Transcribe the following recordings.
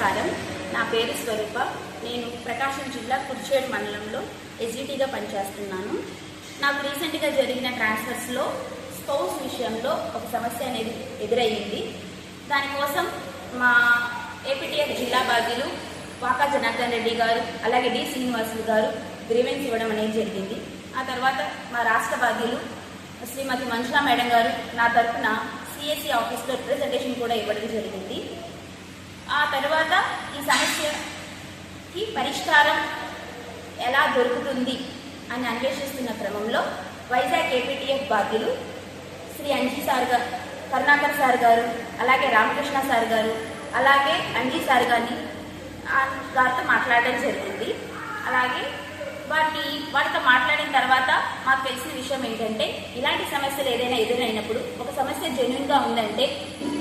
నమస్కారం. నా పేరు స్వరూప. నేను ప్రకాశం జిల్లా కుర్చేడు మండలంలో ఎస్జిటీగా పనిచేస్తున్నాను. నాకు రీసెంట్గా జరిగిన ట్రాన్స్ఫర్స్లో స్పౌస్ విషయంలో ఒక సమస్య అనేది ఎదురయ్యింది. దానికోసం మా ఏపీటీఎఫ్ జిల్లా బాధ్యులు వాకా జనార్దన్ రెడ్డి గారు అలాగే డి శ్రీనివాసులు గారు గ్రీవెన్స్ ఇవ్వడం అనేది జరిగింది. ఆ తర్వాత మా రాష్ట్ర బాధ్యులు శ్రీమతి మంజులా మేడం గారు నా తరఫున సిఎస్సి ఆఫీస్లో రిప్రజెంటేషన్ కూడా ఇవ్వడం జరిగింది. తర్వాత ఈ సమస్యకి పరిష్కారం ఎలా దొరుకుతుంది అని అన్వేషిస్తున్న క్రమంలో వైజాగ్ ఏపీటీఎఫ్ బాధ్యులు శ్రీ అంజీ సార్ గారు కరుణాకర్ సార్ గారు అలాగే రామకృష్ణ సార్ గారు అలాగే అంజీ సార్ గారిని గారితో మాట్లాడడం జరిగింది. అలాగే వాటి వాటితో మాట్లాడిన తర్వాత మాకు తెలిసిన విషయం ఏంటంటే ఇలాంటి సమస్యలు ఏదైనా ఎదురైనప్పుడు ఒక సమస్య జెన్యున్గా ఉందంటే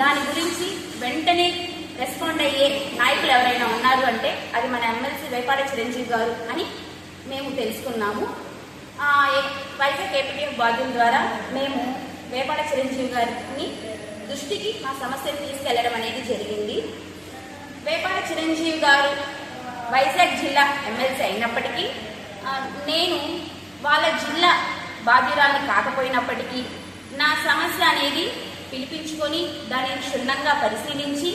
దాని గురించి వెంటనే రెస్పాండ్ అయ్యే నాయకులు ఎవరైనా ఉన్నారు అంటే అది మన ఎమ్మెల్సీ వేపాడ చిరంజీవి గారు అని మేము తెలుసుకున్నాము. వైజాగ్ ఏపీఎఫ్ బాధ్యం ద్వారా మేము వేపాడ చిరంజీవి గారిని దృష్టికి మా సమస్యను తీసుకెళ్ళడం అనేది జరిగింది. వేపాడ చిరంజీవి గారు వైజాగ్ జిల్లా ఎమ్మెల్సీ అయినప్పటికీ నేను వాళ్ళ జిల్లా బాధ్యురాలు కాకపోయినప్పటికీ నా సమస్య అనేది పిలిపించుకొని దానిని క్షుణ్ణంగా పరిశీలించి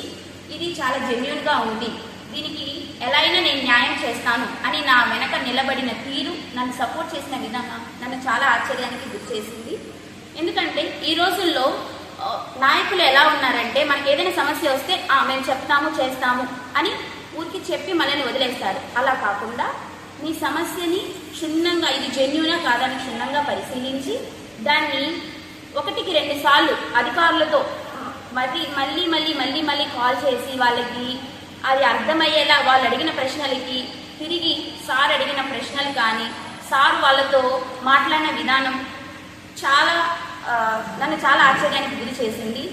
ఇది చాలా జెన్యున్గా ఉంది. దీనికి ఎలా అయినా నేను న్యాయం చేస్తాను అని నా వెనక నిలబడిన తీరు నన్ను సపోర్ట్ చేసిన విధానం నన్ను చాలా ఆశ్చర్యానికి గురి చేసింది. ఎందుకంటే ఈ రోజుల్లో నాయకులు ఎలా ఉన్నారంటే మనకి ఏదైనా సమస్య వస్తే "ఆ, మేము చెప్తాము చేస్తాము అని ఊరికి చెప్పి మనల్ని వదిలేస్తారు. అలా కాకుండా మీ సమస్యని క్షుణ్ణంగా ఇది జెన్యునా కాదని క్షుణ్ణంగా పరిశీలించి దాన్ని ఒకటికి రెండు సార్లు అధికారులతో మళ్ళీ మళ్ళీ మళ్ళీ మళ్ళీ మళ్ళీ కాల్ చేసి వాళ్ళకి అది అర్థమయ్యేలా వాళ్ళు అడిగిన ప్రశ్నలకి తిరిగి సార్ అడిగిన ప్రశ్నలు కానీ సార్ వాళ్ళతో మాట్లాడిన విధానం చాలా నన్ను చాలా ఆశ్చర్యానికి గురి చేసింది.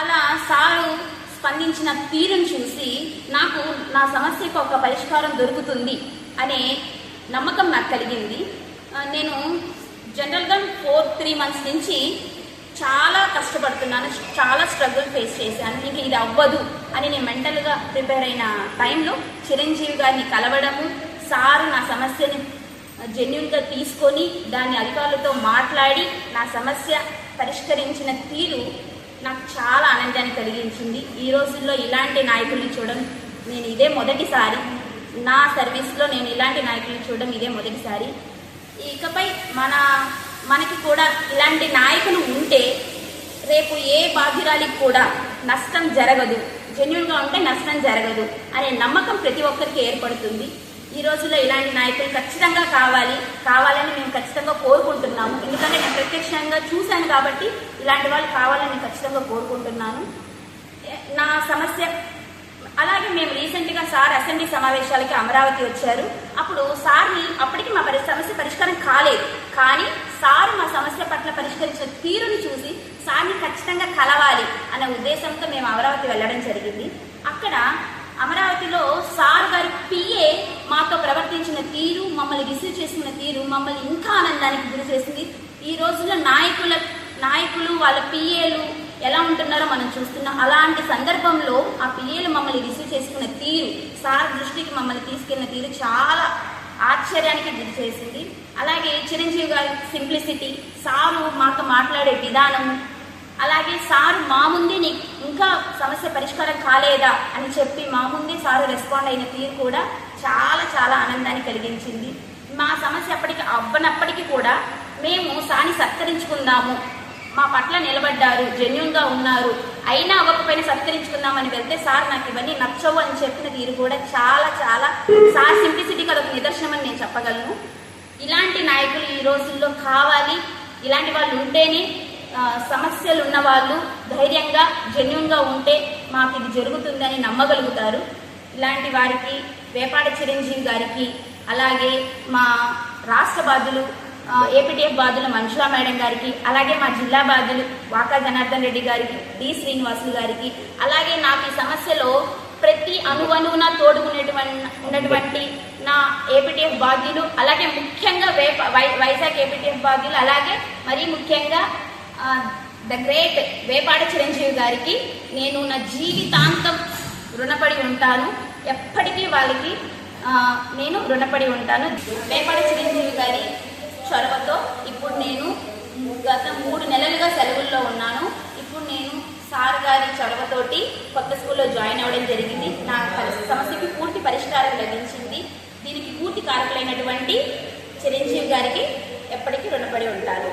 అలా సారు స్పందించిన తీరును చూసి నాకు నా సమస్యకు ఒక పరిష్కారం దొరుకుతుంది అనే నమ్మకం నాకు కలిగింది. నేను జనరల్గా ఫోర్ త్రీ మంత్స్ నుంచి చాలా కష్టపడుతున్నాను చాలా స్ట్రగుల్ ఫేస్ చేశాను. ఇంక ఇది అవ్వదు అని నేను మెంటల్గా ప్రిపేర్ అయిన టైంలో చిరంజీవి గారిని కలవడము సార్ నా సమస్యని జెన్యున్గా తీసుకొని దాని అధికారులతో మాట్లాడి నా సమస్య పరిష్కరించిన తీరు నాకు చాలా ఆనందాన్ని కలిగించింది. ఈ రోజుల్లో ఇలాంటి నాయకుల్ని చూడడం నేను ఇదే మొదటిసారి. నా సర్వీస్లో నేను ఇలాంటి నాయకుల్ని చూడడం ఇదే మొదటిసారి. ఇకపై మన మనకి కూడా ఇలాంటి నాయకులు ఉంటే రేపు ఏ బాధ్యురాలికి కూడా నష్టం జరగదు. జెన్యున్గా ఉంటే నష్టం జరగదు అనే నమ్మకం ప్రతి ఒక్కరికి ఏర్పడుతుంది. ఈ రోజుల్లో ఇలాంటి నాయకులు ఖచ్చితంగా కావాలి. కావాలని మేము ఖచ్చితంగా కోరుకుంటున్నాము. ఎందుకంటే నేను ప్రత్యక్షంగా చూశాను కాబట్టి ఇలాంటి వాళ్ళు కావాలని ఖచ్చితంగా కోరుకుంటున్నాను. నా సమస్య అలాగే మేము రీసెంట్గా సార్ అసెంబ్లీ సమావేశాలకి అమరావతి వచ్చారు. అప్పుడు సార్ని అప్పటికి మా పరి సమస్య పరిష్కారం కాలేదు. కానీ సార్ మా సమస్య పట్ల పరిష్కరించిన తీరుని చూసి సార్ని ఖచ్చితంగా కలవాలి అనే ఉద్దేశంతో మేము అమరావతి వెళ్ళడం జరిగింది. అక్కడ అమరావతిలో సార్ గారి పిఏ మాతో ప్రవర్తించిన తీరు మమ్మల్ని రిసీవ్ చేసుకున్న తీరు మమ్మల్ని ఇంకా ఆనందానికి గురి చేసింది. ఈ రోజుల్లో నాయకుల నాయకులు వాళ్ళ పిఏలు ఎలా ఉంటున్నారో మనం చూస్తున్నాం. అలాంటి సందర్భంలో ఆ పిల్లలు మమ్మల్ని రిసీవ్ చేసుకున్న తీరు సార్ దృష్టికి మమ్మల్ని తీసుకెళ్ళిన తీరు చాలా ఆశ్చర్యానికి గురి చేసింది. అలాగే చిరంజీవి గారి సింప్లిసిటీ సారు మాతో మాట్లాడే విధానం అలాగే సారు మా ముందే నీకు ఇంకా సమస్య పరిష్కారం కాలేదా అని చెప్పి మా ముందే సారు రెస్పాండ్ అయిన తీరు కూడా చాలా చాలా ఆనందాన్ని కలిగించింది. మా సమస్య అప్పటికి అవ్వనప్పటికీ కూడా మేము సాని సత్కరించుకుందాము మా పట్ల నిలబడ్డారు జెన్యున్గా ఉన్నారు. అయినా అవ్వకపోయినా సత్కరించుకుందామని వెళ్తే సార్ నాకు ఇవన్నీ నచ్చవు అని చెప్పిన తీరు కూడా చాలా చాలా సార్ సింప్లిసిటీకి అదొక నిదర్శనం అని నేను చెప్పగలను. ఇలాంటి నాయకులు ఈ రోజుల్లో కావాలి. ఇలాంటి వాళ్ళు ఉంటేనే సమస్యలు ఉన్న వాళ్ళు ధైర్యంగా జెన్యున్గా ఉంటే మాకు ఇది జరుగుతుందని నమ్మగలుగుతారు. ఇలాంటి వారికి వేపాడ చిరంజీవి గారికి అలాగే మా రాష్ట్ర బాధ్యులు ఏపీటీఎఫ్ బాధ్యులు మంజులా మేడం గారికి అలాగే మా జిల్లా బాధ్యులు వాకా జనార్దన్ రెడ్డి గారికి డి శ్రీనివాసులు గారికి అలాగే నాకు ఈ సమస్యలో ప్రతి అణువణువున తోడుకునేటువంటి ఉన్నటువంటి నా ఏపీటీఎఫ్ బాధ్యులు అలాగే ముఖ్యంగా వేప వై వైజాగ్ ఏపీటీఎఫ్ బాధ్యులు అలాగే మరీ ముఖ్యంగా ద గ్రేట్ వేపాడ చిరంజీవి గారికి నేను నా జీవితాంతం రుణపడి ఉంటాను. ఎప్పటికీ వాళ్ళకి నేను రుణపడి ఉంటాను. వేపాడ చిరంజీవి గారి చొరవతో ఇప్పుడు నేను గత మూడు నెలలుగా సెలవుల్లో ఉన్నాను. ఇప్పుడు నేను సార్ గారి చొరవతోటి కొత్త స్కూల్లో జాయిన్ అవ్వడం జరిగింది. నా సమస్యకి పూర్తి పరిష్కారం లభించింది. దీనికి పూర్తి కారకులైనటువంటి చిరంజీవి గారికి ఎప్పటికీ రుణపడి ఉంటాను.